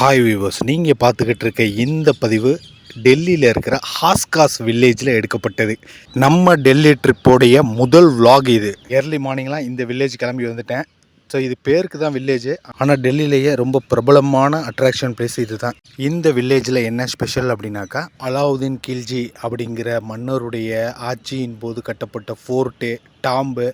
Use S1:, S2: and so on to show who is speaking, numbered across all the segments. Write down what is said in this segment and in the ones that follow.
S1: Hi viewers நீங்கள் பார்த்துக்கிட்டு இருக்க இந்த பதிவு டெல்லியில் இருக்கிற ஹாஸ்காஸ் வில்லேஜில் எடுக்கப்பட்டது. நம்ம டெல்லி ட்ரிப்போடைய முதல் விலாக் இது. ஏர்லி மார்னிங்லாம் இந்த வில்லேஜ் கிளம்பி வந்துட்டேன். ஸோ இது பேருக்கு தான் வில்லேஜ் ஆனால் டெல்லியிலேயே ரொம்ப பிரபலமான அட்ராக்ஷன் பிளேஸ் இது தான் இந்த வில்லேஜில் என்ன ஸ்பெஷல் அப்படின்னாக்கா அலாவுதீன் கில்ஜி அப்படிங்கிற மன்னருடைய ஆட்சியின் போது கட்டப்பட்ட ஃபோர்ட்டு டாம்பு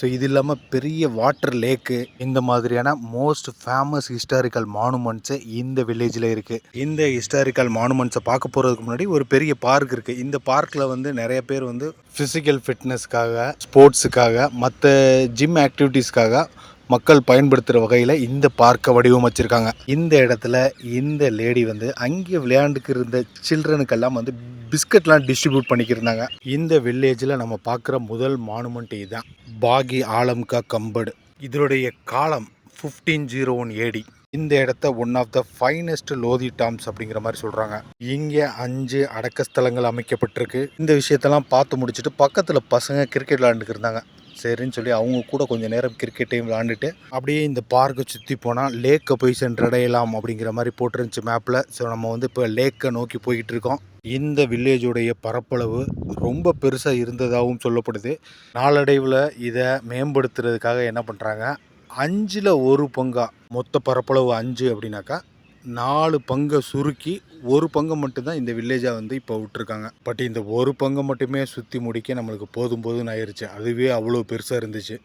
S1: ஸோ இது இல்லாமல் பெரிய வாட்டர் லேக்கு இந்த மாதிரியான மோஸ்ட் ஃபேமஸ் ஹிஸ்டாரிக்கல் மானுமெண்ட்ஸு இந்த வில்லேஜில் இருக்குது இந்த ஹிஸ்டாரிக்கல் மானுமெண்ட்ஸை பார்க்க போகிறதுக்கு முன்னாடி ஒரு பெரிய பார்க் இருக்குது இந்த பார்க்கில் வந்து நிறைய பேர் வந்து ஃபிசிக்கல் ஃபிட்னஸ்க்காக ஸ்போர்ட்ஸுக்காக மற்ற ஜிம் ஆக்டிவிட்டீஸ்க்காக மக்கள் பயன்படுத்துகிற வகையில் இந்த பார்க்கை வடிவமைச்சிருக்காங்க. இந்த இடத்துல இந்த லேடி வந்து அங்கே விளையாண்டுக்கு இருந்த சில்ட்ரனுக்கெல்லாம் வந்து பிஸ்கட்லாம் டிஸ்ட்ரிபியூட் பண்ணிக்கிருந்தாங்க. இந்த வில்லேஜில் நம்ம பார்க்குற முதல் மானுமெண்ட் இதுதான். பாகி ஆலம்கா கம்படு. இதனுடைய காலம் ஃபிஃப்டீன் ஜீரோ ஒன் ஏடி இந்த இடத்த one of the finest Lodhi tombs அப்படிங்கிற மாதிரி சொல்கிறாங்க இங்கே அஞ்சு அடக்க ஸ்தலங்கள் அமைக்கப்பட்டிருக்கு. இந்த விஷயத்தெல்லாம் பார்த்து முடிச்சுட்டு பக்கத்தில் பசங்க கிரிக்கெட் விளாண்டுக்கு இருந்தாங்க. சரின்னு சொல்லி அவங்க கூட கொஞ்சம் நேரம் கிரிக்கெட்டையும் விளாண்டுட்டு அப்படியே இந்த பார்க்கை சுற்றி போனால் லேக்கை போய் சென்றடையலாம் அப்படிங்கிற மாதிரி போட்டிருந்துச்சு மேப்பில் ஸோ நம்ம வந்து இப்போ லேக்கை நோக்கி போய்கிட்டு இருக்கோம். இந்த வில்லேஜுடைய பரப்பளவு ரொம்ப பெருசாக இருந்ததாகவும் சொல்லப்படுது. நாளடைவில் இதை மேம்படுத்துறதுக்காக என்ன பண்ணுறாங்க அஞ்சில் ஒரு பங்கா மொத்த பரப்பளவு அஞ்சு அப்படின்னாக்கா நாலு பங்கை சுருக்கி ஒரு பங்கை மட்டும்தான் இந்த வில்லேஜாக வந்து இப்போ விட்டுருக்காங்க. பட் இந்த ஒரு பங்கை மட்டுமே சுற்றி முடிக்க நம்மளுக்கு போதும் போதும்னு ஆயிடுச்சு அதுவே அவ்வளோ பெருசாக இருந்துச்சு.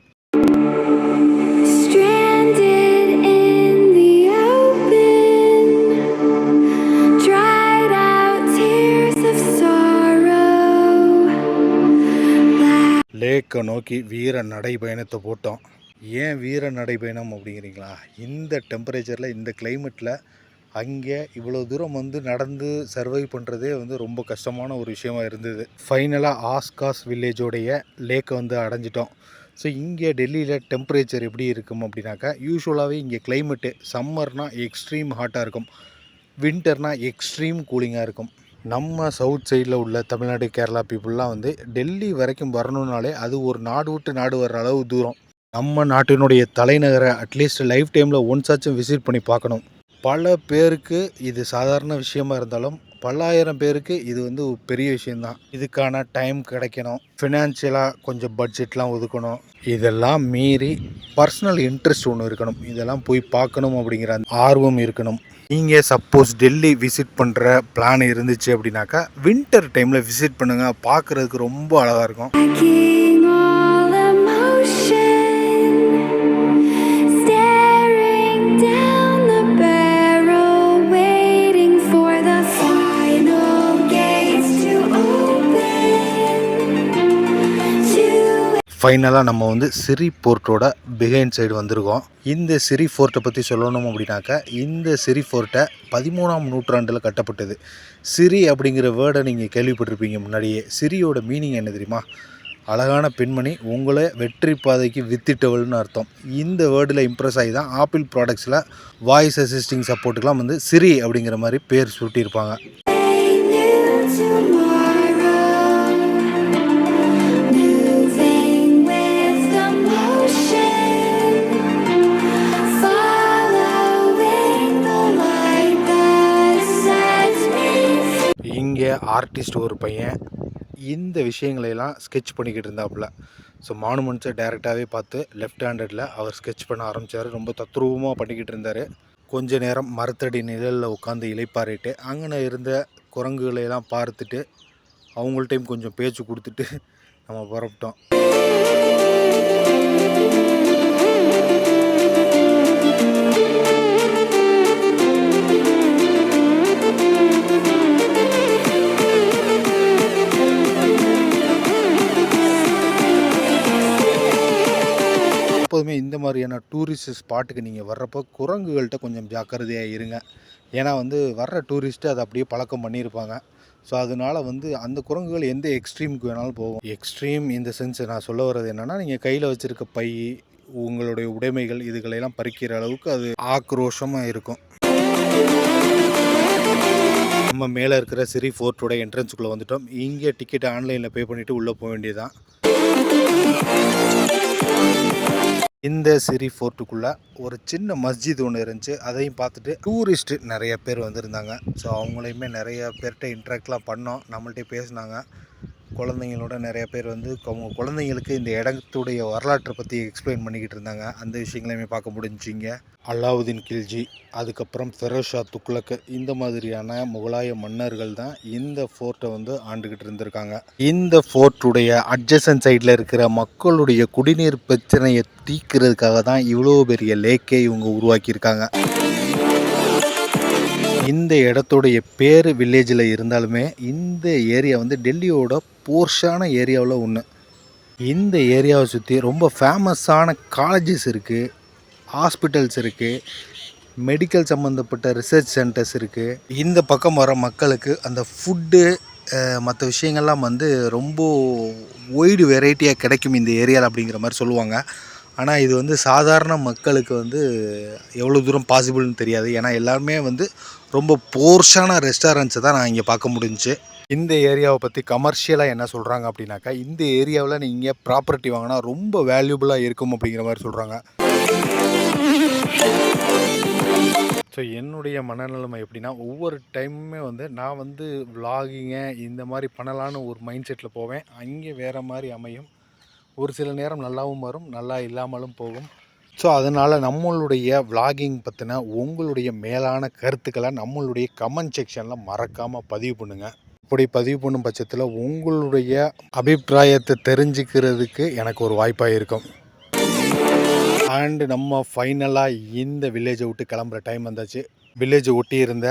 S1: லேக்கை நோக்கி வீர நடைபயணத்தை போட்டோம். ஏன் வீர நடைபயணம் அப்படிங்கிறீங்களா? இந்த டெம்பரேச்சரில் இந்த கிளைமேட்டில் அங்கே இவ்வளோ தூரம் வந்து நடந்து சர்வை பண்ணுறதே வந்து ரொம்ப கஷ்டமான ஒரு விஷயமா இருந்தது. ஃபைனலாக ஆஸ்காஸ் வில்லேஜோடைய லேக்கை வந்து அடைஞ்சிட்டோம். ஸோ இங்கே டெல்லியில் டெம்பரேச்சர் எப்படி இருக்கும் அப்படின்னாக்கா யூஸ்வலாகவே இங்கே கிளைமேட்டு சம்மர்னால் எக்ஸ்ட்ரீம் ஹாட்டாக இருக்கும். வின்டர்னால் எக்ஸ்ட்ரீம் கூலிங்காக இருக்கும். நம்ம சவுத் சைடில் உள்ள தமிழ்நாடு கேரளா பீப்புளெலாம் வந்து டெல்லி வரைக்கும் வரணுன்னாலே அது ஒரு நாடு விட்டு நாடு வர்ற அளவு தூரம். நம்ம நாட்டினுடைய தலைநகரை அட்லீஸ்ட் லைஃப் டைமில் ஒன்ஸாச்சும் விசிட் பண்ணி பார்க்கணும். பல பேருக்கு இது சாதாரண விஷயமா இருந்தாலும் பல்லாயிரம் பேருக்கு இது வந்து ஒரு பெரிய விஷயம்தான். இதுக்கான டைம் கிடைக்கணும். ஃபினான்ஷியலாக கொஞ்சம் பட்ஜெட்லாம் ஒதுக்கணும். இதெல்லாம் மீறி பர்சனல் இன்ட்ரெஸ்ட் ஒன்று இருக்கணும். இதெல்லாம் போய் பார்க்கணும் அப்படிங்கிற அந்த ஆர்வம் இருக்கணும். நீங்கள் சப்போஸ் டெல்லி விசிட் பண்ணுற பிளான் இருந்துச்சு அப்படின்னாக்கா வின்டர் டைமில் விசிட் பண்ணுங்கள் பார்க்குறதுக்கு ரொம்ப அழகாக இருக்கும். ஃபைனலாக நம்ம வந்து சிரி போர்ட்டோட பிஹைண்ட் சைடு வந்திருக்கோம். இந்த சிரி ஃபோர்ட்டை பற்றி சொல்லணும் அப்படின்னாக்கா இந்த சிரி ஃபோர்ட்டை பதிமூணாம் நூற்றாண்டில் கட்டப்பட்டது. சிரி அப்படிங்கிற வேர்டை நீங்கள் கேள்விப்பட்டிருப்பீங்க முன்னாடியே. சிரியோட மீனிங் என்ன தெரியுமா? அழகான பெண்மணி உங்களை வெற்றி பாதைக்கு வித்திட்டவள்னு அர்த்தம். இந்த வேர்டில் இம்ப்ரெஸ் ஆகி தான் ஆப்பிள் ப்ராடக்ட்ஸில் வாய்ஸ் அசிஸ்டிங் சப்போர்ட்டுக்கெலாம் வந்து சிரி அப்படிங்கிற மாதிரி பேர் சுட்டியிருப்பாங்க.
S2: Free.
S1: ஆர்டிஸ்ட் ஒரு பையன். இந்த விஷயங்களையெல்லாம் ஸ்கெட்ச் பண்ணிக்கிட்டு இருந்தாப்புல. ஸோ மானுமெண்ட்ஸை டைரெக்டாகவே பார்த்து லெஃப்ட் ஹேண்டடில் அவர் ஸ்கெட்ச் பண்ண ஆரம்பித்தார் ரொம்ப தத்ரூபமாக பண்ணிக்கிட்டு இருந்தார். கொஞ்ச நேரம் மரத்தடி நிழலில் உட்காந்து இலைப்பாரிட்டு அங்கே இருந்த குரங்குகளையெல்லாம் பார்த்துட்டு அவங்கள்ட்டையும் கொஞ்சம் பேச்சு கொடுத்துட்டு நம்ம புறப்பட்டோம். எப்போதுமே இந்த மாதிரியான டூரிஸ்ட் ஸ்பாட்டுக்கு நீங்கள் வர்றப்போ குரங்குகள்கிட்ட கொஞ்சம் ஜாக்கிரதையாக இருங்க. ஏன்னா வந்து வர்ற டூரிஸ்ட்டு அதை அப்படியே பழக்கம் பண்ணியிருப்பாங்க ஸோ அதனால வந்து அந்த குரங்குகள் எந்த எக்ஸ்ட்ரீமுக்கு வேணாலும் போகும். எக்ஸ்ட்ரீம் இந்த சென்ஸ் நான் சொல்ல வர்றது என்னென்னா நீங்கள் கையில் வச்சுருக்க பை உங்களுடைய உடைமைகள் இதுகளையெல்லாம் பறிக்கிற அளவுக்கு அது ஆக்ரோஷமாக இருக்கும். நம்ம மேலே இருக்கிற சிரி ஃபோர்ட்டோட என்ட்ரன்ஸுக்குள்ளே வந்துட்டோம். இங்கே டிக்கெட் ஆன்லைனில் பே பண்ணிவிட்டு உள்ளே போக வேண்டியதுதான். இந்த சிரி ஃபோர்ட்டுக்குள்ளே ஒரு சின்ன மஸ்ஜித் ஒன்று இருந்துச்சு. அதையும் பார்த்துட்டு டூரிஸ்ட்டு நிறைய பேர் வந்திருந்தாங்க. ஸோ அவங்களையுமே நிறைய பேர்கிட்ட இன்ட்ராக்ட்லாம் பண்ணோம். நம்மள்ட்ட பேசினாங்க. குழந்தைங்களோட நிறைய பேர் வந்து அவங்க குழந்தைங்களுக்கு இந்த இடத்துடைய வரலாற்றை பற்றி எக்ஸ்பிளைன் பண்ணிக்கிட்டு இருந்தாங்க. அந்த விஷயங்களையுமே பார்க்க முடிஞ்சிங்க. அலாவுதீன் கில்ஜி அதுக்கப்புறம் ஃபெரோஷா துக்ளக்கு இந்த மாதிரியான முகலாய மன்னர்கள் தான் இந்த ஃபோர்ட்டை வந்து ஆண்டுகிட்டு இருந்திருக்காங்க. இந்த ஃபோர்ட்டுடைய அட்ஜசன் சைடில் இருக்கிற மக்களுடைய குடிநீர் பிரச்சனையை தீர்க்கிறதுக்காக தான் இவ்வளோ பெரிய லேக்கே இவங்க உருவாக்கியிருக்காங்க. இந்த இடத்துடைய பேர் வில்லேஜில் இருந்தாலுமே இந்த ஏரியா வந்து டெல்லியோட போர்ஷான ஏரியாவில் ஒன்று இந்த ஏரியாவை சுற்றி ரொம்ப ஃபேமஸான காலேஜஸ் இருக்குது ஹாஸ்பிட்டல்ஸ் இருக்குது மெடிக்கல் சம்மந்தப்பட்ட ரிசர்ச் சென்டர்ஸ் இருக்குது இந்த பக்கம் வர மக்களுக்கு அந்த ஃபுட்டு மற்ற விஷயங்கள்லாம் வந்து ரொம்ப ஒய்டு வெரைட்டியாக கிடைக்கும் இந்த ஏரியாவில் அப்படிங்கிற மாதிரி சொல்லுவாங்க. ஆனால் இது வந்து சாதாரண மக்களுக்கு வந்து எவ்வளோ தூரம் பாசிபிள்னு தெரியாது. ஏன்னா எல்லாருமே வந்து ரொம்ப போர்ஷான ரெஸ்டாரண்ட்ஸை தான் நான் இங்கே பார்க்க முடிஞ்சுச்சு. இந்த ஏரியாவை பற்றி கமர்ஷியலாக என்ன சொல்கிறாங்க அப்படின்னாக்கா இந்த ஏரியாவில் நீங்கள் ப்ராப்பர்ட்டி வாங்கினா ரொம்ப வேல்யூபுளாக இருக்கும் அப்படிங்கிற மாதிரி சொல்கிறாங்க ஸோ என்னுடைய மனநிலைமை எப்படின்னா ஒவ்வொரு டைமுமே வந்து நான் வந்து விலாகிங்க இந்த மாதிரி பண்ணலான்னு ஒரு மைண்ட் செட்டில் போவேன். அங்கே வேறு மாதிரி அமையும். ஒரு சில நேரம் நல்லாவும் வரும் நல்லா இல்லாமலும் போகும். ஸோ அதனால் நம்மளுடைய விளாகிங் பற்றின உங்களுடைய மேலான கருத்துக்களை நம்மளுடைய கமெண்ட் செக்ஷனில் மறக்காமல் பதிவு பண்ணுங்கள் அப்படி பதிவு பண்ணும் பட்சத்தில் உங்களுடைய அபிப்பிராயத்தை தெரிஞ்சுக்கிறதுக்கு எனக்கு ஒரு வாய்ப்பாக இருக்கும். அண்டு நம்ம ஃபைனலாக இந்த வில்லேஜை விட்டு கிளம்புற டைம் வந்தாச்சு. வில்லேஜை ஒட்டி இருந்த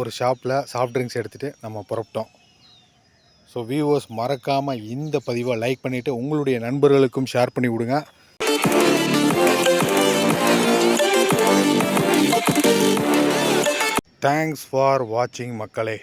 S1: ஒரு ஷாப்பில் சாஃப்ட் ட்ரிங்க்ஸ் எடுத்துகிட்டு நம்ம புறப்பட்டோம். ஸோ வியூவர்ஸ் மறக்காமல் இந்த பதிவை லைக் பண்ணிவிட்டு உங்களுடைய நண்பர்களுக்கும் ஷேர் பண்ணி விடுங்க. தேங்க்ஸ் ஃபார் வாட்சிங் மக்களே.